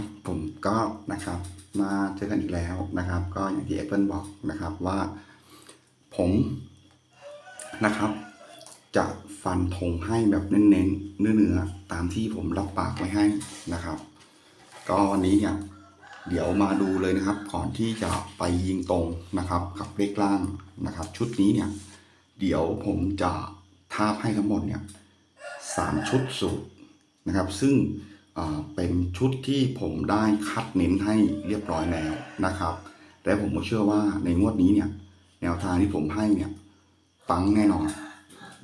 ครับ ผมก็นะครับมาเจอกันอีกแล้วนะครับ ก็อย่างที่ Apple บอกนะครับว่าผมนะครับ จะฟันธงให้แบบเน้นๆเนื้อๆตามที่ผมรับปากไว้ให้นะครับ ก็วันนี้เนี่ยเดี๋ยวมาดูเลยนะครับ ก่อนที่จะไปยิงตรงนะครับกับเลขล่างนะครับ ชุดนี้เนี่ย เดี๋ยวผมจะทาบให้ทั้งหมดเนี่ยสามชุดสูตรนะครับ ซึ่ง เป็นชุดที่ผมได้คัดเน้นให้เรียบร้อยแล้วนะครับและผมก็เชื่อว่าในงวดนี้เนี่ยแนวทางที่ผมให้เนี่ยปังแน่นอน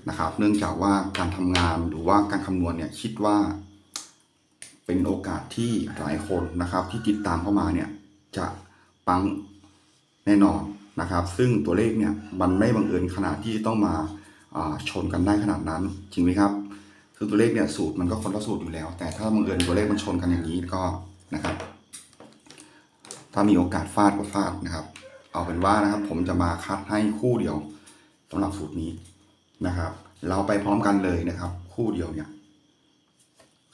นะครับ เนื่องจากว่าการทำงานหรือว่าการคำนวณเนี่ยคิดว่าเป็นโอกาสที่หลายคนนะครับ ที่ติดตามเข้ามาเนี่ยจะปังแน่นอนนะครับ ซึ่งตัวเลขเนี่ยมันไม่บังเอิญขนาดที่ต้องมาชนกันได้ขนาดนั้นจริงไหมครับ คือตัวเลขเนี่ยสูตรมันก็คนละสูตรอยู่แล้ว แต่ถ้าบังเอิญตัวเลขมันชนกันอย่างนี้ก็นะครับ ถ้ามีโอกาสฟาดก็ฟาดนะครับ เอาเป็นว่านะครับ ผมจะมาคัดให้คู่เดียวสำหรับสูตรนี้นะครับ เราไปพร้อมกันเลยนะครับ คู่เดียวเนี่ย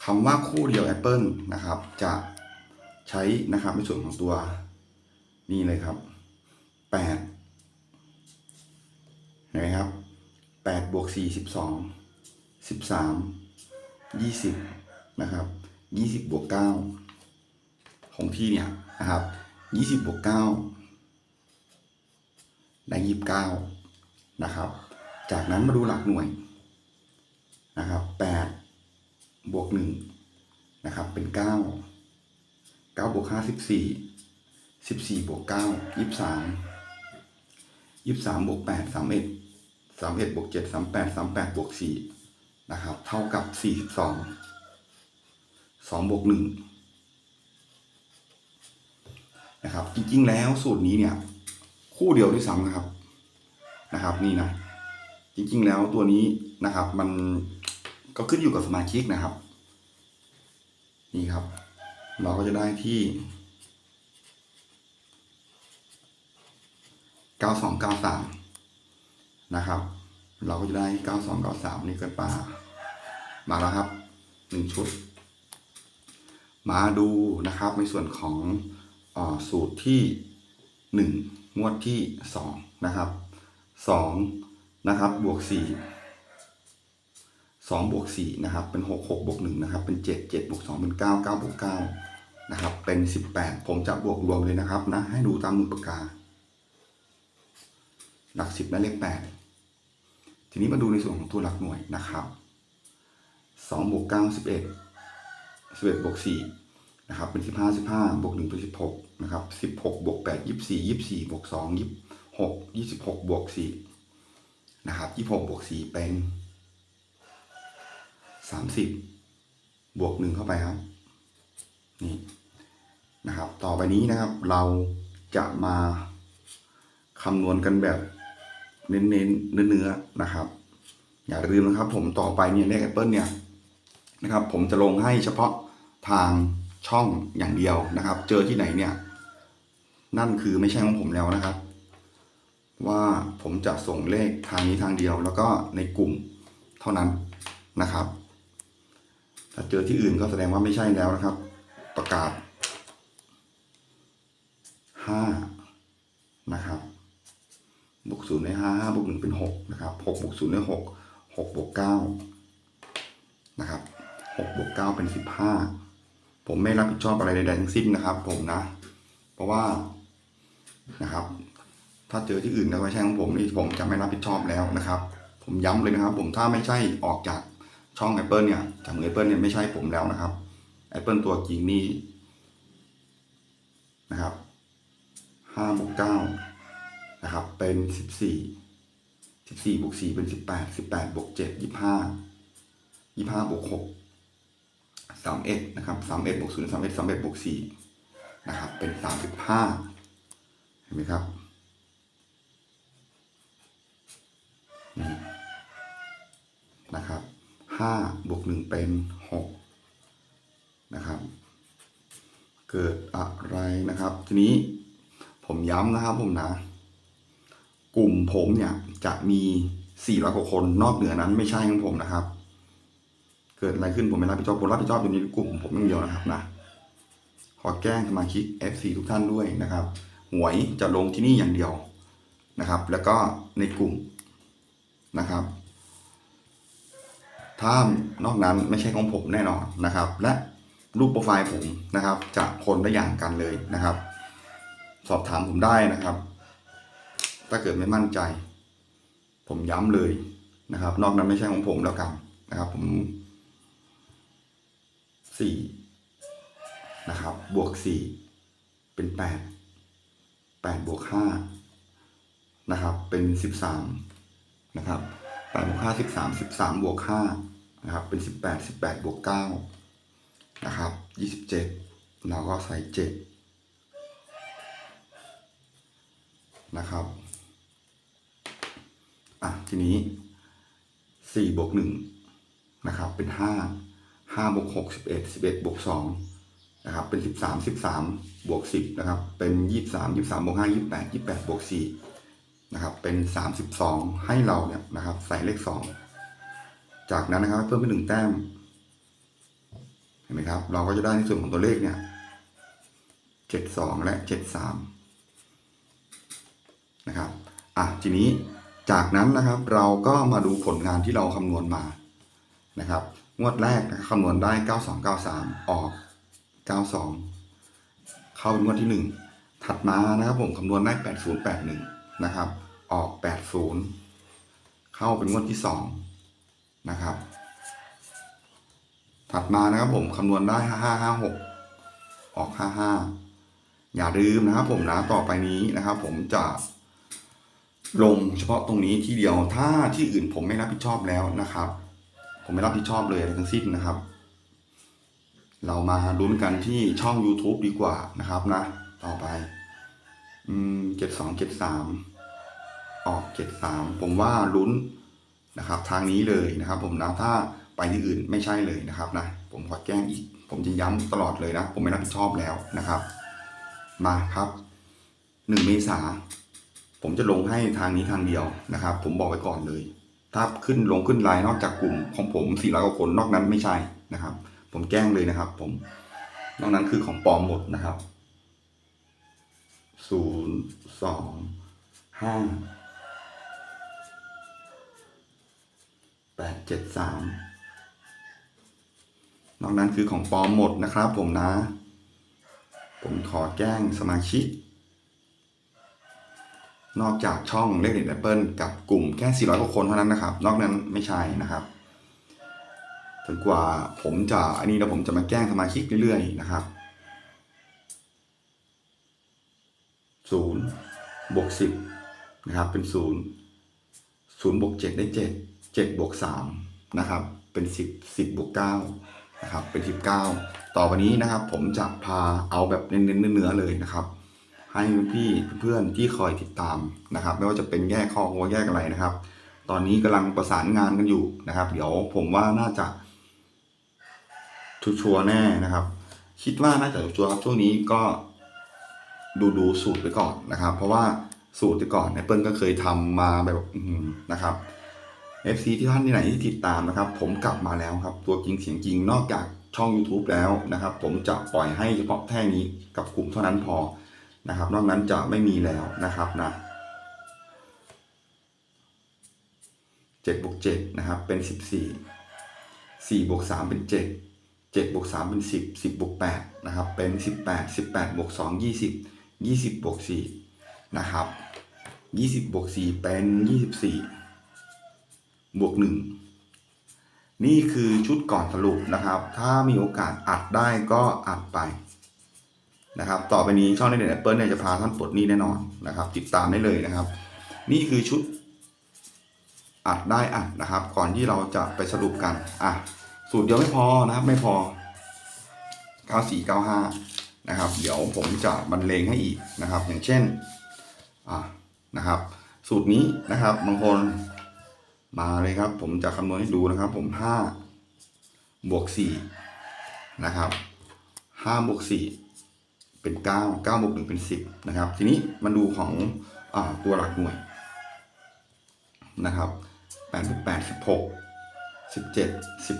คำว่าคู่เดียว Apple นะครับ จะใช้นะครับในส่วนของตัวนี่เลยครับแปดเห็นไหมครับแปดบวกสี่สิบ สิบสามยี่สิบนะครับยี่สิบบวกเก้าของที่เนี่ยนะครับยี่สิบบวกเก้าได้ยี่สิบเก้านะครับ จากนั้นมาดูหลักหน่วยนะครับแปดบวกหนึ่งนะครับเป็นเก้าเก้าบวกห้าสิบสี่สิบสี่บวกเก้ายี่สิบสามยี่สิบสามบวกแปดสามเอ็ดสามเอ็ดบวกเจ็ดสามแปดสามแปดบวกสี่ นะครับ เท่ากับสี่สิบสองสองบวกหนึ่งนะครับ จริงๆแล้วสูตรนี้เนี่ย คู่เดียวด้วยซ้ำนะครับนะครับ นี่นะ จริงๆแล้วตัวนี้นะครับ มันก็ขึ้นอยู่กับสมาชิกนะครับ นี่ครับ เราก็จะได้ที่9293นะครับ เราก็จะได้9293นี่ก็ปลา มาแล้วครับหนึ่งชุด มาดูนะครับในส่วนของอสูตรที่หนึ่งงวดที่สองนะครับสองนะครับบวกสี่สองบวกสี่นะครับเป็นหกหกบวกหนึ่งนะครับเป็นเจ็ดเจ็ดบวกสองเป็นเก้าเก้าบวกเก้านะครับเป็นสิบแปดผมจะบวกรวมเลยนะครับนะให้ดูตามมือปากกา หลักสิบและเลขแปดทีนี้มาดูในส่วนของตัวหลักหน่วยนะครับ สองบวกเก้าสิบเอ็ดสิบเอ็ดบวกสี่นะครับเป็นสิบห้าสิบห้าบวกหนึ่งเป็นสิบหกนะครับสิบหกบวกแปดยี่สิบสี่ยี่สิบสี่บวกสองยี่สิบหกยี่สิบหกบวกสี่นะครับยี่สิบหกบวกสี่เป็นสามสิบบวกหนึ่งเข้าไปครับนี่นะครับต่อไปนี้นะครับเราจะมาคำนวณกันแบบเน้นๆเนื้อๆนะครับ อย่าลืมนะครับ ผมต่อไปเนี่ยเลขแอปเปิลเนี่ย นะครับ ผมจะลงให้เฉพาะทางช่องอย่างเดียวนะครับ เจอที่ไหนเนี่ย นั่นคือไม่ใช่ของผมแล้วนะครับ ว่าผมจะส่งเลขทางนี้ทางเดียว แล้วก็ในกลุ่มเท่านั้นนะครับ ถ้าเจอที่อื่นก็แสดงว่าไม่ใช่แล้วนะครับ ประกาศห้านะครับบวกศูนย์ได้ห้าห้าบวกหนึ่งเป็นหกนะครับหกบวกศูนย์ได้หกหกบวกเก้านะครับ หกบวกเก้าเป็นสิบห้าผมไม่รับผิดชอบอะไรใดๆทั้งสิ้นนะครับ ผมนะ เพราะว่านะครับ ถ้าเจอที่อื่นแล้วไม่ใช่ของผมนี่ผมจะไม่รับผิดชอบแล้วนะครับ ผมย้ำเลยนะครับ ผมถ้าไม่ใช่ออกจากช่อง Apple เนี่ยจากมือ Apple เนี่ยไม่ใช่ผมแล้วนะครับ Apple ตัวจริงนี่นะครับห้าบวกเก้านะครับเป็นสิบสี่สิบสี่บวกสี่เป็นสิบแปดสิบแปดบวกเจ็ดยี่ห้ายี่ห้าบวกหก สามเอ็ดนะครับสามเอ็ดบวกศูนย์สามเอ็ดสามเอ็ดบวกสี่นะครับเป็นสามสิบห้าเห็นไหมครับนี่นะครับห้าบวกหนึ่งเป็นหกนะครับ เกิดอะไรนะครับ ทีนี้ผมย้ำนะครับผมนะ กลุ่มผมเนี่ยจะมี400กว่าคนนอกเหนือนั้นไม่ใช่ของผมนะครับ เกิดอะไรขึ้นผมไม่รับผิดชอบผมรับผิดชอบอยู่ในกลุ่มผมอย่างเดียวนะครับนะขอแจ้งสมาชิก FC ทุกท่านด้วยนะครับหวยจะลงที่นี่อย่างเดียวนะครับ แล้วก็ในกลุ่มนะครับ ถ้านอกนั้นไม่ใช่ของผมแน่นอนนะครับ และรูปโปรไฟล์ผมนะครับ จะคนละอย่างกันเลยนะครับ สอบถามผมได้นะครับ ถ้าเกิดไม่มั่นใจ ผมย้ำเลยนะครับ นอกนั้นไม่ใช่ของผมแล้วกันนะครับ ผม สี่นะครับ บวกสี่เป็นแปดแปดบวกห้านะครับ เป็นสิบสามนะครับแปดบวกห้าสิบสามสิบสามบวกห้านะครับ เป็นสิบแปดสิบแปดบวกเก้านะครับยี่สิบเจ็ดเราก็ใส่เจ็ดนะครับอะทีนี้สี่บวกหนึ่งนะครับ เป็นห้า ห้าบวกหกสิบเอ็ดสิบเอ็ดบวกสองนะครับเป็นสิบสามสิบสามบวกสิบนะครับเป็นยี่สามยี่สามบวกห้ายี่แปดยี่แปดบวกสี่นะครับเป็นสามสิบสองให้เราเนี่ยนะครับใส่เลขสองจากนั้นนะครับเพิ่มเป็นหนึ่งแต้มเห็นไหมครับ เราก็จะได้ในส่วนของตัวเลขเนี่ยเจ็ดสองและเจ็ดสามนะครับอะทีนี้จากนั้นนะครับเราก็มาดูผลงานที่เราคำนวณมานะครับ งวดแรกครับคำนวณได้ 9293 ออก 92 เข้าเป็นงวดที่ 1 ถัดมานะครับผมคำนวณได้ 8081 นะครับ ออก 80 เข้าเป็นงวดที่ 2 นะครับ ถัดมานะครับผมคำนวณได้ 5556 ออก 55 อย่าลืมนะครับผมนะต่อไปนี้นะครับ ผมจะลงเฉพาะตรงนี้ที่เดียวถ้าที่อื่นผมไม่รับผิดชอบแล้วนะครับ ผมไม่รับผิดชอบเลยอะไรทั้งสิ้นนะครับ เรามาลุ้นกันที่ช่อง YouTube ดีกว่านะครับนะ ต่อไป อืมเจ็ดสองเจ็ดสามออกเจ็ดสามผมว่าลุ้นนะครับ ทางนี้เลยนะครับ ผมนะถ้าไปที่อื่นไม่ใช่เลยนะครับนะผมขอแจ้งอีก ผมจะย้ำตลอดเลยนะ ผมไม่รับผิดชอบแล้วนะครับ มาครับหนึ่งเมษาผมจะลงให้ทางนี้ทางเดียวนะครับ ผมบอกไว้ก่อนเลย ถ้าขึ้นลงขึ้นไลน์นอกจากกลุ่มของผม400กว่าคนนอกนั้นไม่ใช่นะครับ ผมแจ้งเลยนะครับ ผมนอกนั้นคือของปลอมหมดนะครับศูนย์สองห้าแปดเจ็ดสามนอกนั้นคือของปลอมหมดนะครับผมนะ ผมขอแจ้งสมาชิก นอกจากช่องเลขเด็ดแอปเปิลกับกลุ่มแค่ 400กว่าคนเท่านั้นนะครับ นอกนั้นไม่ใช่นะครับจนกว่าผมจะอันนี้แล้วผมจะมาแจ้งสมาชิกเรื่อยๆนะครับศูนย์บวกสิบนะครับ เป็นศูนย์ศูนย์บวกเจ็ดได้เจ็ดเจ็ดบวกสามนะครับ เป็นสิบสิบบวกเก้านะครับ เป็นสิบเก้าต่อไปนี้นะครับ ผมจะพาเอาแบบเน้นๆเนื้อๆเลยนะครับ ให้พี่เพื่อนๆที่คอยติดตามนะครับ ไม่ว่าจะเป็นแยกข้อหัวแยกอะไรนะครับ ตอนนี้กำลังประสานงานกันอยู่นะครับ เดี๋ยวผมว่าน่าจะชัวร์ๆแน่นะครับ คิดว่าน่าจะชัวร์ครับช่วงนี้ก็ดูดูสูตรไปก่อนนะครับ เพราะว่าสูตรไปก่อนแอปเปิลก็เคยทำมาแบบนะครับ FC ที่ท่านที่ไหนที่ติดตามนะครับ ผมกลับมาแล้วครับ ตัวจริงเสียงจริงนอกจากช่อง YouTube แล้วนะครับ ผมจะปล่อยให้เฉพาะแท่นี้กับกลุ่มเท่านั้นพอ นะครับ นอกนั้นจะไม่มีแล้วนะครับนะเจ็ดบวกเจ็ดนะครับเป็นสิบสี่สี่บวกสามเป็นเจ็ดเจ็ดบวกสามเป็นสิบสิบบวกแปดนะครับเป็นสิบแปดสิบแปดบวกสองยี่สิบยี่สิบบวกสี่นะครับยี่สิบบวกสี่เป็นยี่สิบสี่บวกหนึ่งนี่คือชุดก่อนสรุปนะครับ ถ้ามีโอกาสอัดได้ก็อัดไป นะครับ ต่อไปนี้ช่องในเน็ตแอปเปิลเนี่ยจะพาท่านปลดหนี้แน่นอนนะครับ ติดตามได้เลยนะครับ นี่คือชุดอัดได้อัดนะครับ ก่อนที่เราจะไปสรุปกันอะสูตรเดียวไม่พอนะครับ ไม่พอ 9495 นะครับ เดี๋ยวผมจะบรรเลงให้อีกนะครับ อย่างเช่นอะนะครับ สูตรนี้นะครับบางคนมาเลยครับ ผมจะคำนวณให้ดูนะครับ ผม 5 บวก 4 นะครับ5บวก4 เป็น 9 9บวก1เป็น 10 นะครับ ทีนี้มาดูของอตัวหลักหน่วยนะครับ8บวก8 16 17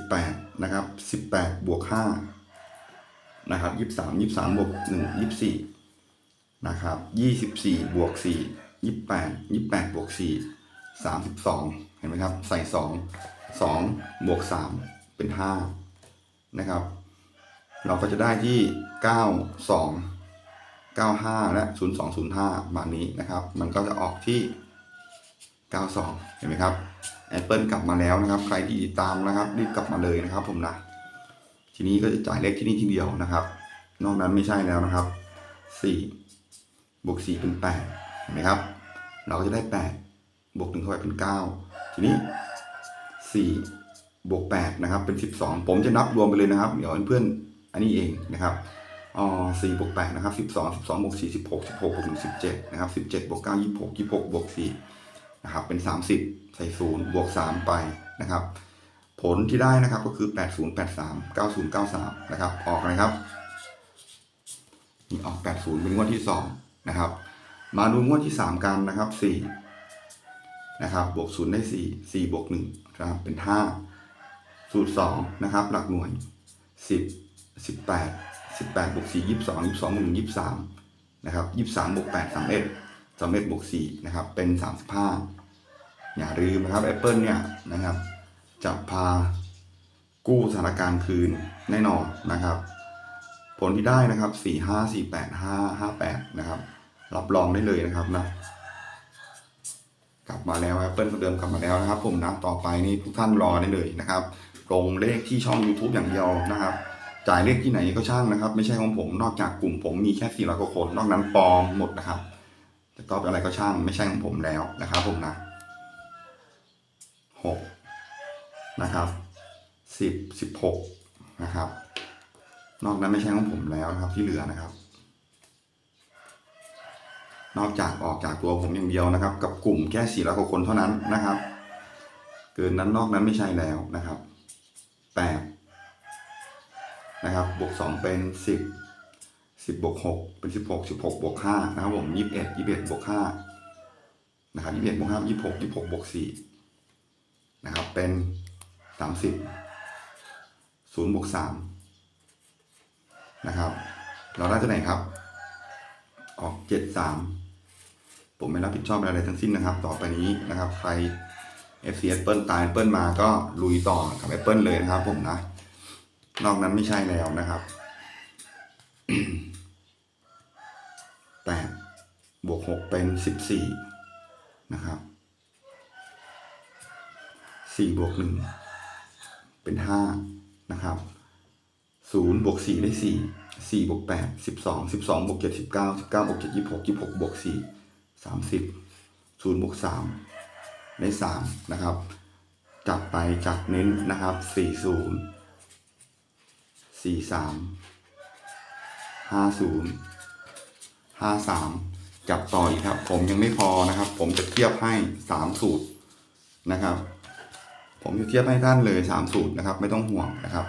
18นะครับ18บแปดบวก5นะครับยี่สิบสามยี่สิบสามบวกหนึ่งยี่สิบสี่นะครับยี่สิบสี่บวกสี่ยี่สิบแปดยี่สิบแปดบวกสี่สามสิบสองเห็นไหมครับ ใส่สองสองบวกสามเป็นห้านะครับ เราก็จะได้ที่เก้าสองาสองเก้าห้าและศูนย์สองศูนย์ห้านี้นะครับ มันก็จะออกที่เก้าสองเห็นไหมครับ Apple กลับมาแล้วนะครับ ใครที่ติดตามนะครับรีบกลับมาเลยนะครับ ผมนะ ทีนี้ก็จะจ่ายเลขที่นี่ทีเดียวนะครับ นอกนั้นไม่ใช่แล้วนะครับสี่บวกสี่เป็นแปดเห็นไหมครับ เราก็จะได้แปดบวกหนึ่งเข้าไปเป็นเก้าทีนี้สี่บวกแปดนะครับ เป็นสิบสองผมจะนับรวมไปเลยนะครับ เดี๋ยวเพื่อนๆอันนี้เองนะครับ อ๋อสี่บวกแปดนะครับสิบสองสิบสองบวกสี่สิบหกสิบหกบวกหนึ่งสิบเจ็ดนะครับสิบเจ็ดบวกเก้ายี่สิบหกยี่สิบหกบวกสี่นะครับเป็นสามสิบใส่ศูนย์บวกสามไปนะครับ ผลที่ได้นะครับก็คือ8083 9093นย์เก้าสามนะครับออกนะครับนี่ออก80เป็นงวดที่2นะครับ มาดูงวดที่3กันนะครับ4นะครับบวก0ได้4 4บวก1นะครับเป็น5สูตร2นะครับ หลักหน่วย10 18 18บ วก4 22 22บวก1 23นะครับ23บวก8 31 31บวก4นะครับ เป็น35อย่าลืมนะครับ Apple เนี่ยนะครับ จะพากู้สถานการณ์คืนแน่นอนนะครับ ผลที่ได้นะครับสี่ห้าสี่แปดห้าห้าแปดนะครับ รับรองได้เลยนะครับนะ กลับมาแล้ว Apple เดิมกลับมาแล้วนะครับ ผมนะต่อไปนี่ทุกท่านรอได้เลยนะครับลงเลขที่ช่อง YouTube อย่างเดียวนะครับ จ่ายเลขที่ไหนก็ช่างนะครับ ไม่ใช่ของผม นอกจากกลุ่มผมมีแค่สี่ร้อยกว่าคน นอกนั้นปลอมหมดนะครับจะตอบอะไรก็ช่างไม่ใช่ของผมแล้วนะครับ ผมนะหกนะครับสิบสิบหกนะครับ นอกนั้นไม่ใช่ของผมแล้วนะครับที่เหลือนะครับ นอกจากออกจากตัวผมอย่างเดียวนะครับ กับกลุ่มแค่สี่ร้อยกว่าคนเท่านั้นนะครับ เกินนั้นนอกนั้นไม่ใช่แล้วนะครับแปด นะครับ บวกสองเป็นสิบสิบบวกหกเป็นสิบหกสิบหกบวกห้านะครับผมยี่สิบเอ็ดยี่สิบเอ็ดบวกห้านะครับยี่สิบเอ็ดบวกห้ายี่สิบหกยี่สิบหกบวกสี่นะครับ เป็นสามสิบศูนย์บวกสามนะครับ เราได้เท่าไหร่ครับ ออกเจ็ดสามผมไม่รับผิดชอบอะไรทั้งสิ้นนะครับ ต่อไปนี้นะครับ ใคร FC Apple ตาย Apple มาก็ลุยต่อกับ Apple เลยนะครับผมนะ นอกนั้นไม่ใช่แล้วนะครับแปดบวกหกเป็นสิบสี่นะครับสี่บวกหนึ่งเป็นห้านะครับศูนย์บวกสี่ได้สี่สี่บวกแปดสิบสองสิบสองบวกเจ็ดสิบเก้าสิบเก้าบวกเจ็ดยี่สิบหกยี่สิบหกบวกสี่สามสิบศูนย์บวกสามได้สามนะครับ จับไปจับเน้นนะครับสี่ศูนย์ สี่สามห้าศูนย์ห้าสามจับต่ออีกครับ ผมยังไม่พอนะครับ ผมจะเทียบให้สามสูตรนะครับ ผมจะเทียบให้ท่านเลยสามสูตรนะครับ ไม่ต้องห่วงนะครับ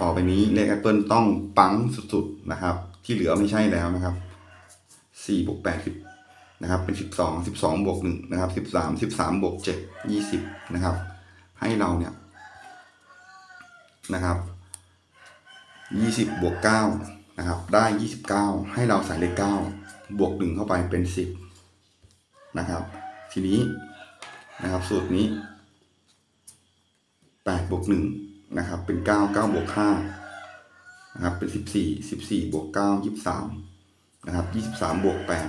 ต่อไปนี้เลข Apple ต้องปังสุดๆนะครับ ที่เหลือไม่ใช่แล้วนะครับสี่บวกแปดสิบนะครับ เป็นสิบสองสิบสองบวกหนึ่งนะครับสิบสามสิบสามบวกเจ็ดยี่สิบนะครับ ให้เราเนี่ยนะครับ ยี่สิบบวกเก้านะครับ ได้ยี่สิบเก้าให้เราใส่เลขเก้าบวกหนึ่งเข้าไปเป็นสิบนะครับ ทีนี้นะครับสูตรนี้แปดบวกหนึ่งนะครับ เป็นเก้าเก้าบวกห้านะครับ เป็นสิบสี่สิบสี่บวกเก้ายี่สามนะครับยี่สิบสามบวกแปด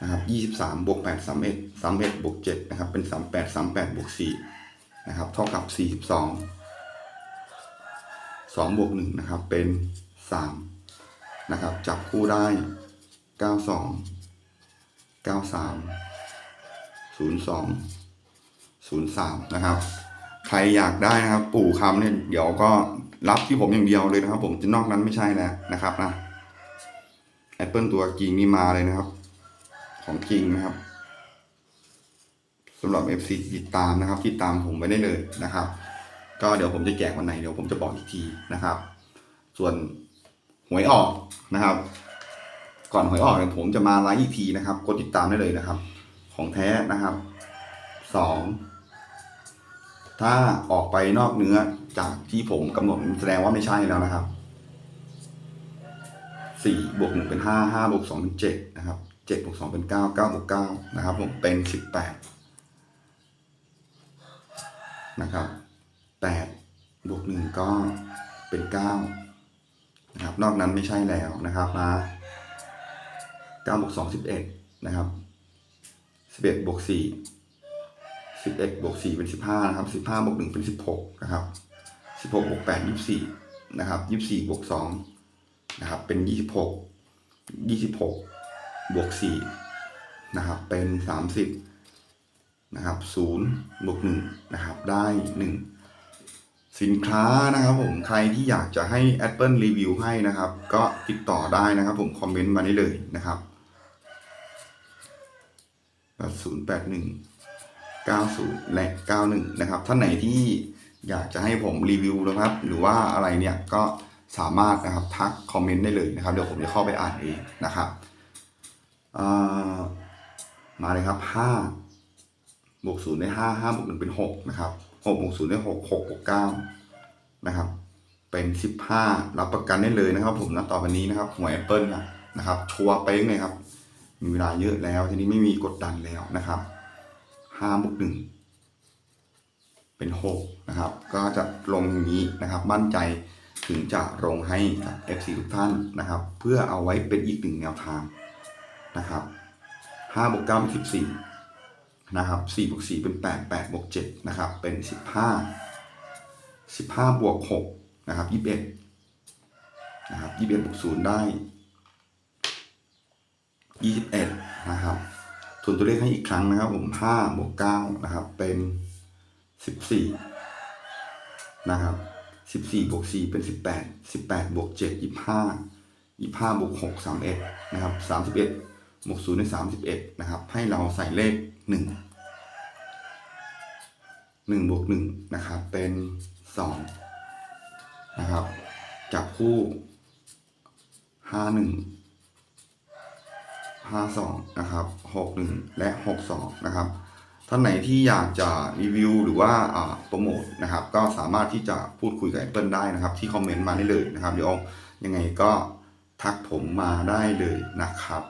นะครับยี่สิบสามบวกแปดสามเอ็ดสามเอ็ดบวกเจ็ดนะครับ เป็นสามแปดสามแปดบวกสี่นะครับ เท่ากับสี่ สิบสองบวกหนึ่งนะครับเป็นสามนะครับ จับคู่ได้เก้าสองเก้าสามศูนย์สองศูนย์สามนะครับ ใครอยากได้นะครับ ปู่คำเนี่ยเดี๋ยวก็รับที่ผมอย่างเดียวเลยนะครับ ผมจะนอกนั้นไม่ใช่แล้วนะครับนะแอปเปิลตัวจริงนี่มาเลยนะครับ ของจริงนะครับสำหรับ FC ติดตามนะครับ ติดตามผมไว้ได้เลยนะครับ ก็เดี๋ยวผมจะแจกวันไหนเดี๋ยวผมจะบอกอีกทีนะครับ ส่วนหวยออกนะครับ ก่อนหวยออกเนี่ยผมจะมาไลฟ์อีกทีนะครับ กดติดตามได้เลยนะครับ ของแท้นะครับสองถ้าออกไปนอกเนื้อจากที่ผมกำหนดแสดงว่าไม่ใช่แล้วนะครับสี่บวกหนึ่งเป็นห้าห้าบวกสองเป็นเจ็ดนะครับเจ็ดบวกสองเป็นเก้าเก้าบวกเก้านะครับ ผมเป็นสิบแปดนะครับ แปดบวกหนึ่งก็เป็นเก้านะครับนอกนั้นไม่ใช่แล้วนะครับมาเก้าบวกสองสิบเอ็ดนะครับสิบเอ็ดบวกสี่สิบเอ็ดบวกสี่เป็นสิบห้านะครับสิบห้าบวกหนึ่งเป็นสิบหกนะครับสิบหกบวกแปดยี่สิบสี่นะครับยี่สิบสี่บวกสองนะครับเป็น 26 26บวก4นะครับเป็น 30นะครับ0บวก1นะครับได้ 1 สินค้านะครับผมใครที่อยากจะให้ Apple รีวิวให้นะครับ ก็ติดต่อได้นะครับผมคอมเมนต์มาได้เลยนะครับ081 90และ91นะครับท่านไหนที่อยากจะให้ผมรีวิวนะครับ หรือว่าอะไรเนี่ยก็สามารถนะครับทักคอมเมนต์ได้เลยนะครับเดี๋ยวผมจะเข้าไปอ่านเองนะครับมาเลยครับ5บวก0ได้5 5บวก1เป็น6นะครับ 6บวก0ได้6 6บวก9นะครับ เป็น15รับประกันได้เลยนะครับ ผมนะต่อไปนี้นะครับหวย Apple นะครับ ชัวร์เป้งเลยครับ มีเวลาเยอะแล้ว ทีนี้ไม่มีกดดันแล้วนะครับ5บวก1เป็น6นะครับ ก็จะลงอย่างนี้นะครับ มั่นใจถึงจะลงให้กับ FC ทุกท่านนะครับ เพื่อเอาไว้เป็นอีกหนึ่งแนวทางนะครับ5บวก9เป็น14 นะครับ4บวก4เป็น 8 8บวก7นะครับเป็น 15 15บวก6นะครับ21นะครับ21บวก0ได้ 21นะครับทวนตัวเลขให้อีกครั้งนะครับผม5บวก9นะครับเป็น 14นะครับสิบสี่บวกสี่เป็นสิบแปดสิบแปดบวกเจ็ดยี่ห้ายี่ห้าบวกหกสามเอ็ดนะครับสามสิ บวกศูนย์ในสามสิบเอ็ดนะครับ ให้เราใส่เลขหนึ่งหนึ่งบวกหนึ่งนะครับ เป็นสองนะครับ จับคู่ห้าหนึ่งห้าสองนะครับหกหนึ่งและหกสองนะครับท่านไหนที่อยากจะรีวิวหรือว่าอ่าโปรโมทนะครับ ก็สามารถที่จะพูดคุยกับ Apple ได้นะครับ ที่คอมเมนต์มาได้เลยนะครับ เดี๋ยวยังไงก็ทักผมมาได้เลยนะครับ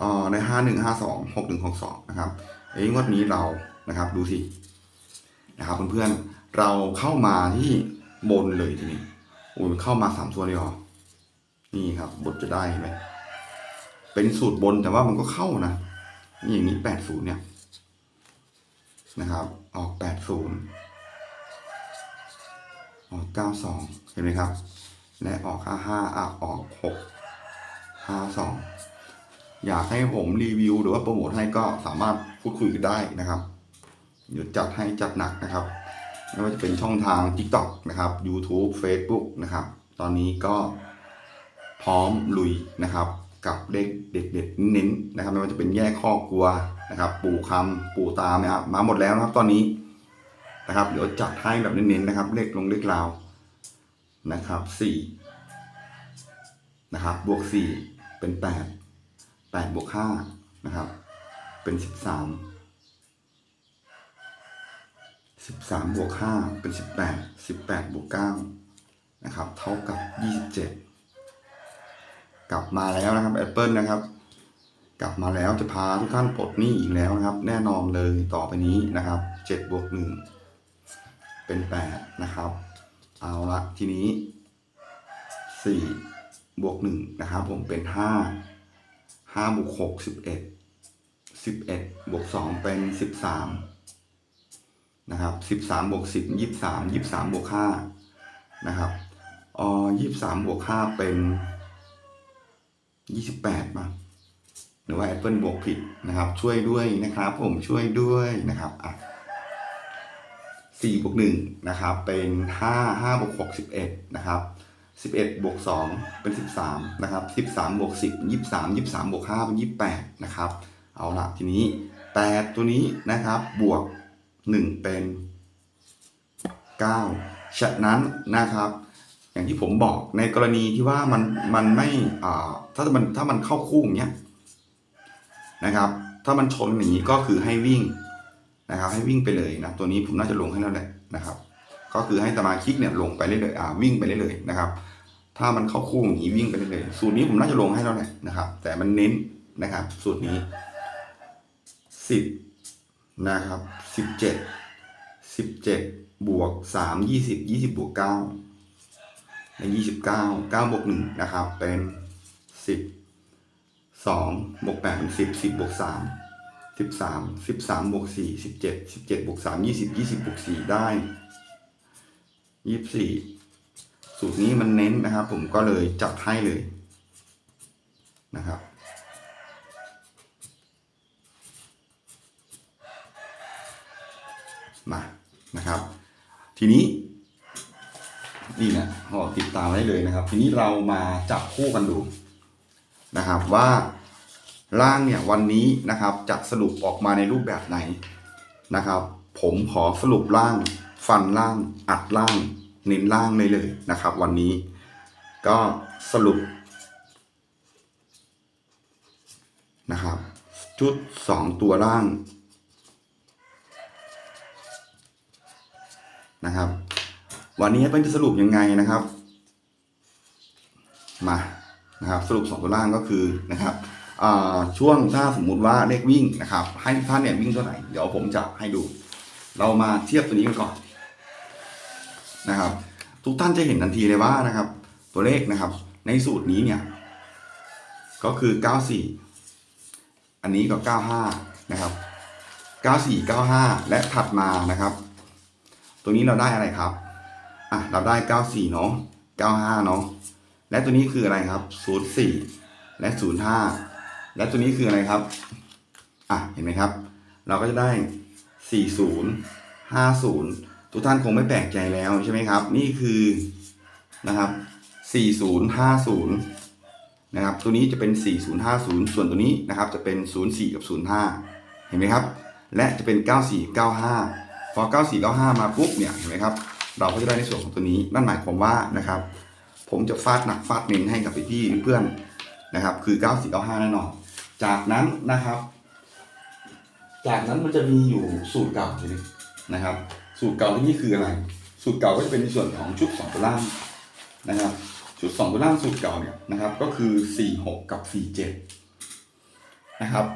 อ่าในห้าหนึ่งห้าสองหกหนึ่งหกสองนะครับเอ้งวดนี้เรานะครับ ดูสินะครับเพื่อนๆเราเข้ามาที่บนเลยทีนี้โอ้ยมันเข้ามาสามตัวเลยเหรอนี่ครับ บทจะได้ไหมเป็นสูตรบนแต่ว่ามันก็เข้านะนี่อย่างนี้แปดศูนย์เนี่ยนะครับ ออก80ออก92เห็นไหมครับ และออก55อะออก6 52อง อยากให้ผมรีวิว หรือว่าโปรโมทให้ก็สามารถพูดคุยกันได้นะครับเดี๋ยวจัดให้จัดหนักนะครับไม่ว่าจะเป็นช่องทาง TikTok นะครับ YouTube Facebook นะครับ ตอนนี้ก็พร้อมลุยนะครับ กับเด็กเด็กเด็ดเน้นนะครับ ไม่ว่าจะเป็นแยกข้อกลัวนะครับ ปู่คำปู่ตามนะครับมาหมดแล้วนะครับตอนนี้นะครับ เดี๋ยวจัดให้แบบเน้นๆนะครับ เลขลงเลขราวนะครับสี่นะครับ บวกสี่เป็นแปด แปดบวกห้านะครับ เป็นสิบสามสิบสามบวกห้าเป็นสิบแปดสิบแปดบวกเก้านะครับ เท่ากับยี่สิบเจ็ดกลับมาแล้วนะครับ Apple นะครับ กลับมาแล้วจะพาทุกท่านปลดหนี้อีกแล้วนะครับ แน่นอนเลยต่อไปนี้นะครับเจ็ดบวกหนึ่งเป็นแปดนะครับ เอาละทีนี้สี่บวกหนึ่งนะครับ ผมเป็นห้า ห้าบวกหกสิบเอ็ดสิบเอ็ดบวกสองเป็นสิบสามนะครับสิบสามบวกสิบยี่สามยี่สามบวกห้านะครับอ๋อยี่สามบวกห้าเป็นยี่สิบแปดมาหรือว่า Apple บวกผิดนะครับ ช่วยด้วยนะครับ ผมช่วยด้วยนะครับอะ4บวก1นะครับ เป็น5 5บวก6 11นะครับ 11บวก2เป็น 13นะครับ13บวก10 23 23บวก5เป็น28นะครับเอาละทีนี้ 8 ตัวนี้นะครับบวก 1 เป็น 9 ฉะนั้นนะครับ อย่างที่ผมบอกในกรณีที่ว่ามันมันไม่อ่าถ้ามันถ้ามันเข้าคู่อย่างเงี้ยนะครับ ถ้ามันชนอย่างนี้ก็คือให้วิ่งนะครับให้วิ่งไปเลยนะตัวนี้ผมน่าจะลงให้แล้วแหละนะครับ ก็คือให้สมาชิกเนี่ยลงไปเรื่อยๆอ่าวิ่งไปเรื่อยๆนะครับ ถ้ามันเข้าคู่อย่างนี้วิ่งไปได้เลยสูตรนี้ผมน่าจะลงให้แล้วแหละนะครับ แต่มันเน้นนะครับ สูตรนี้สิบนะครับสิบเจ็ดสิบเจ็ดบวกสามยี่สิบยี่สิบบวกเก้าในยี่สิบเก้าเก้าบวกหนึ่งนะครับ เป็นสิบสองบวกแปดเป็นสิบสิบบวกสามสิบสามสิบสามบวกสี่สิบเจ็ดสิบเจ็ดบวกสามยี่สิบยี่สิบบวกสี่ได้ ยี่สิบสี่สูตรนี้มันเน้นนะครับ ผมก็เลยจัดให้เลยนะครับ มานะครับ ทีนี้นี่นะก็ติดตามได้เลยนะครับ ทีนี้เรามาจับคู่กันดูนะครับว่าร่างเนี่ยวันนี้นะครับจะสรุปออกมาในรูปแบบไหนนะครับ ผมขอสรุปร่าง ฟันร่างอัดร่างเน้นร่างเลยเลยนะครับ วันนี้ก็สรุปนะครับ ชุดสองตัวร่างนะครับ วันนี้เป็นจะสรุปยังไงนะครับ มานะครับสรุปสองตัวล่างก็คือนะครับช่วงถ้าสมมุติว่าเลขวิ่งนะครับ ให้ท่านเนี่ยวิ่งตัวไหนเดี๋ยวผมจะให้ดู เรามาเทียบตัวนี้กันก่อน นะครับ ทุกท่านจะเห็นทันทีเลยว่านะครับ ตัวเลขนะครับ ในสูตรนี้เนี่ย ก็คือ 94 อันนี้ก็ 95 นะครับ 94 95 และถัดมานะครับ ตัวนี้เราได้อะไรครับอะเราได้ 94 เนาะ95 เนาะและตัวนี้คืออะไรครับ 04 และ 05 และตัวนี้คืออะไรครับอะเห็นไหมครับ เราก็จะได้ 40 50 ทุกท่านคงไม่แปลกใจแล้วใช่ไหมครับ นี่คือนะครับ 4050 นะครับ ตัวนี้จะเป็น 4050 ส่วนตัวนี้นะครับจะเป็น 04 กับ 05 เห็นไหมครับ และจะเป็น 9495 พอ 9495 มาปุ๊บเนี่ยเห็นไหมครับ เราก็จะได้ในส่วนของตัวนี้ นั่นหมายความว่านะครับ ผมจะฟาดหนักฟาดเน้นให้กับพี่เพื่อนนะครับ คือ 9495 แน่นอน จากนั้นนะครับ จากนั้นมันจะมีอยู่สูตรเก่าทีนี้นะครับ สูตรเก่าที่นี่คืออะไร สูตรเก่าก็จะเป็นในส่วนของชุดสองตัวล่างนะครับ ชุดสองตัวล่างสูตรเก่าเนี่ยนะครับ ก็คือ46กับ47นะครับ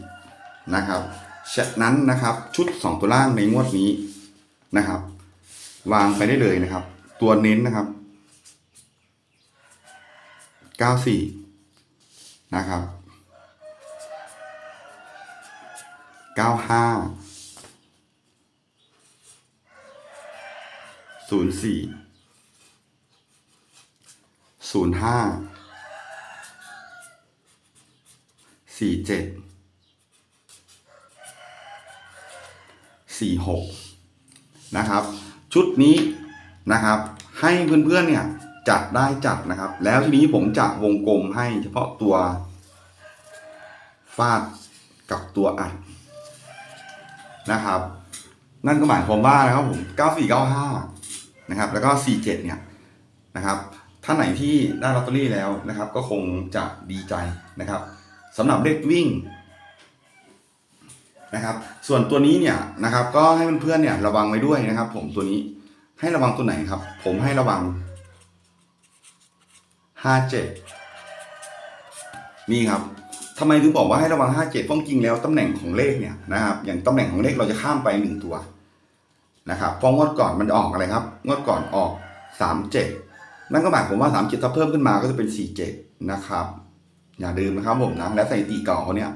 74นะครับฉะนั้นนะครับชุด2ตัวล่างในงวดนี้นะครับ วางไปได้เลยนะครับ ตัวเน้นนะครับ94นะครับ95 04 05 47 46นะครับ ชุดนี้นะครับ ให้เพื่อนๆเนี่ยจัดได้จัดนะครับ แล้วทีนี้ผมจะวงกลมให้เฉพาะตัวฟาดกับตัวอัดนะครับ นั่นก็หมายความว่านะครับผม 9495 นะครับ แล้วก็ 47 เนี่ยนะครับท่านไหนที่ได้ลอตเตอรี่แล้วนะครับ ก็คงจะดีใจนะครับสำหรับเลขวิ่งนะครับ ส่วนตัวนี้เนี่ยนะครับ ก็ให้เพื่อนๆเนี่ยระวังไว้ด้วยนะครับ ผมตัวนี้ให้ระวังตัวไหนครับ ผมให้ระวังห้าเจ็ดนี่ครับทำไมถึงบอกว่าให้ระวังห้าเจ็ดเพราะจริงแล้วตำแหน่งของเลขเนี่ยนะครับ อย่างตำแหน่งของเลขเราจะข้ามไปหนึ่งตัว นะครับเพราะงวดก่อนมันออกอะไรครับ งวดก่อนออกสามเจ็ดนั่นก็หมายความว่าสามเจ็ดถ้าเพิ่มขึ้นมาก็จะเป็นสี่เจ็ดนะครับ อย่าลืมนะครับผมนะ และสถิติเก่าเขาเนี่ย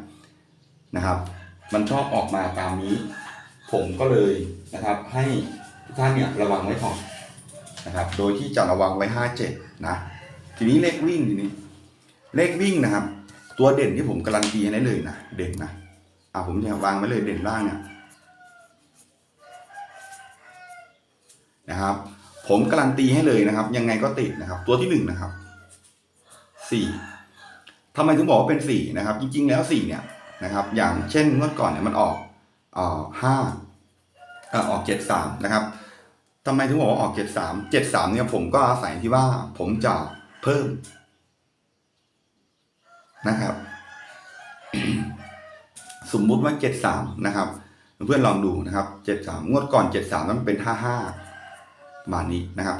นะครับ มันชอบออกมาตามนี้ ผมก็เลยนะครับ ให้ทุกท่านเนี่ยระวังไว้ก่อนนะครับ โดยที่จะระวังไว้ห้าเจ็ดนะ ทีนี้เลขวิ่งทีนี้ เลขวิ่งนะครับ ตัวเด่นที่ผมการันตีให้ได้เลยนะ เด่นนะ อ่าผมจะวางไว้เลยเด่นล่างเนี่ย นะครับ ผมการันตีให้เลยนะครับ ยังไงก็ติดนะครับ ตัวที่หนึ่งนะครับสี่ทำไมถึงบอกว่าเป็นสี่นะครับ จริง ๆ แล้วสี่เนี่ยนะครับ อย่างเช่นงวดก่อนเนี่ยมันออกออห้าออกเจ็ดสามนะครับทำไมถึงบอกว่าออกเจ็ดสามเจ็ดสามเนี่ยผมก็อาศัยที่ว่าผมจะเพิ่มนะครับสมมุติว่า 73 นะครับ เพื่อนลองดูนะครับเจ็ดสามงวดก่อน 73 มันเป็นห้าห้า มานนี้นะครับ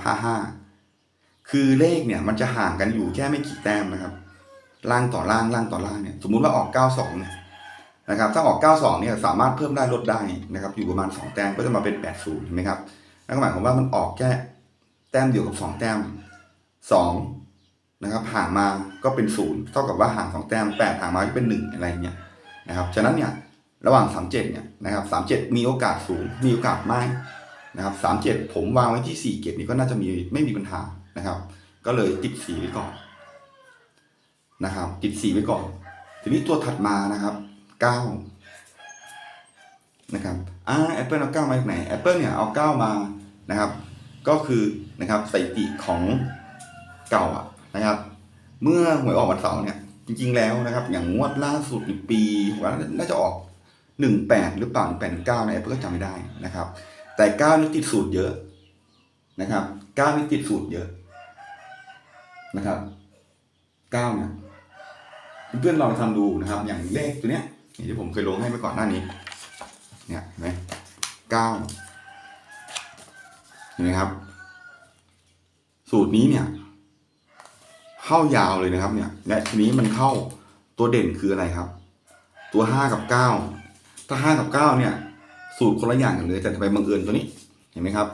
5-5คือเลขเนี่ยมันจะห่างกันอยู่แค่ไม่กี่แต้มนะครับล่างต่อล่างล่างต่อล่างเนี่ยสมมุติว่าออก 92นี่นะครับถ้าออก 92เนี่ยสามารถเพิ่มได้ลดได้นะครับอยู่ประมาณ 2 แต้มก็จะมาเป็น 80เห็นไหมครับนั่นก็หมายความว่ามันออกแค่แต้มเดียวกับ 2 แต้ม2นะครับห่างมาก็เป็น 0 เท่ากับว่าห่าง 2 แต้ม 8 ห่างมาก็เป็น 1 อะไรเงี้ยนะครับฉะนั้นเนี่ยระหว่าง 37เนี่ยนะครับ37 มีโอกาสสูงมีโอกาสมาก นะครับ37ผมวางไว้ที่4เกตนี้ก็น่าจะมีไม่มีปัญหานะครับ ก็เลยติดสีไว้ก่อนนะครับ ติดสีไว้ก่อน ทีนี้ตัวถัดมานะครับเก้านะครับอ่าแอปเปิลเอาเก้ามาจากไหนแอปเปิลเนี่ยเอาเก้ามานะครับ ก็คือนะครับสถิติของเก่าอะนะครับ เมื่อหวยออกวันเสาร์เนี่ยจริงๆแล้วนะครับ อย่างงวดล่าสุดปีว่าน่าจะออกหนึ่งแปดหรือเปล่าหนึ่งแปดเก้าในแอปเปิลก็จำไม่ได้นะครับ แต่เก้านี่ติดสูตรเยอะนะครับเก้านี่ติดสูตรเยอะนะครับเก้าเนี่ยเพื่อนๆลองทำดูนะครับ อย่างเลขตัวเนี้ยที่ผมเคยลงให้เมื่อก่อนหน้านี้ เนี่ยเห็นไหมเก้าเห็นไหมครับ สูตรนี้เนี่ยเข้ายาวเลยนะครับ เนี่ย และทีนี้มันเข้าตัวเด่นคืออะไรครับ ตัวห้ากับเก้าถ้าห้ากับเก้าเนี่ย สูตรคนละอย่างกันเลยแต่ทำไมบังเอิญตัวนี้เห็นไหมครับ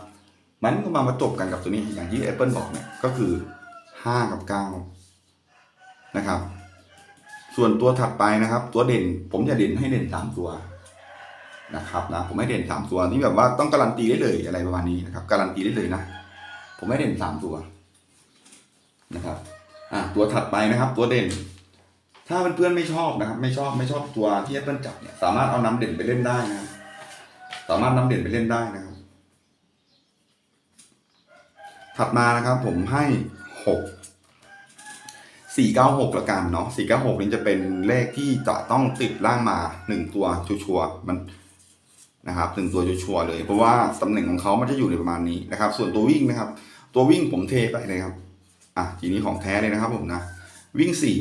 มันก็มาประจบกันกับตัวนี้อย่างที่ Apple บอกเนี่ยก็คือห้ากับเก้านะครับ ส่วนตัวถัดไปนะครับ ตัวเด่นผมจะเด่นให้เด่นสามตัวนะครับนะผมให้เด่นสามตัวที่แบบว่าต้องการันตีได้เลยอะไรประมาณนี้นะครับ การันตีได้เลยนะ ผมให้เด่นสามตัวนะครับอะตัวถัดไปนะครับ ตัวเด่น ถ้าเพื่อนๆไม่ชอบนะครับ ไม่ชอบไม่ชอบตัวที่ Apple จับเนี่ยสามารถเอาน้ำเด่นไปเล่นได้นะครับ สามารถนำเด่นไปเล่นได้นะครับ ถัดมานะครับผมให้หกสี่เก้าหกละกันเนาะสี่เก้าหกนี่จะเป็นเลขที่จะต้องติดล่างมาหนึ่งตัวชัวร์ๆมันนะครับหนึ่งตัวชัวร์เลยเพราะว่าตำแหน่งของเขามันจะอยู่ในประมาณนี้นะครับ ส่วนตัววิ่งนะครับ ตัววิ่งผมเทไปเลยครับอะทีนี้ของแท้เลยนะครับผมนะ วิ่งสี่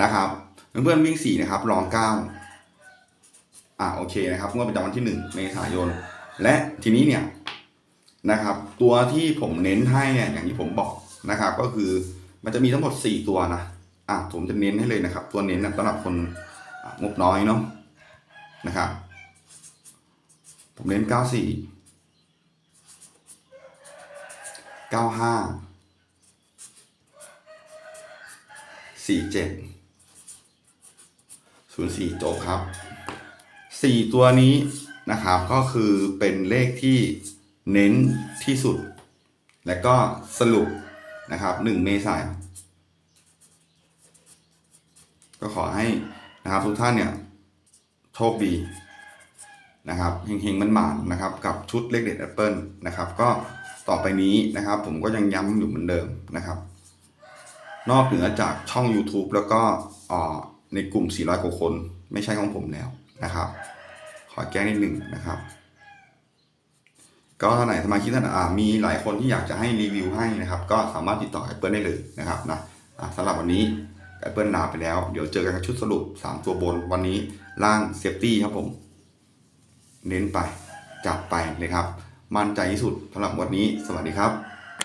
นะครับเพื่อนๆวิ่งสี่นะครับรองเก้า อะโอเคนะครับงวดประจำวันที่หนึ่งเมษายน และทีนี้เนี่ยนะครับ ตัวที่ผมเน้นให้เนี่ยอย่างที่ผมบอกนะครับ ก็คือมันจะมีทั้งหมด 4 ตัวนะอะผมจะเน้นให้เลยนะครับ ตัวเน้นนะสำหรับคนงบน้อยเนาะนะครับ ผมเน้น 94 95 47 04จบครับ 4ตัวนี้นะครับก็คือเป็นเลขที่เน้นที่สุด และก็สรุปนะครับหนึ่งเมษายนก็ขอให้นะครับทุกท่านเนี่ยโชคดีนะครับเฮงๆมันหมานนะครับกับชุดเลขเด็ดแอปเปิลนะครับก็ต่อไปนี้นะครับผมก็ยังย้ำอยู่เหมือนเดิมนะครับ นอกเหนือจากช่อง YouTube แล้วก็ในกลุ่ม 400 กว่าคน ไม่ใช่ของผมแล้ว นะครับ ขอแก้นิดหนึ่งนะครับ ก็ท่านไหนสมาชิกท่านอ่ามีหลายคนที่อยากจะให้รีวิวให้นะครับ ก็สามารถติดต่อแอปเปิลได้เลยนะครับนะสำหรับวันนี้แอปเปิลลาไปแล้ว เดี๋ยวเจอกันกับชุดสรุป 3 ตัวบนวันนี้ล่างเซฟตี้ครับผม เน้นไปจัดไปเลยครับ มั่นใจที่สุดสำหรับวันนี้ สวัสดีครับ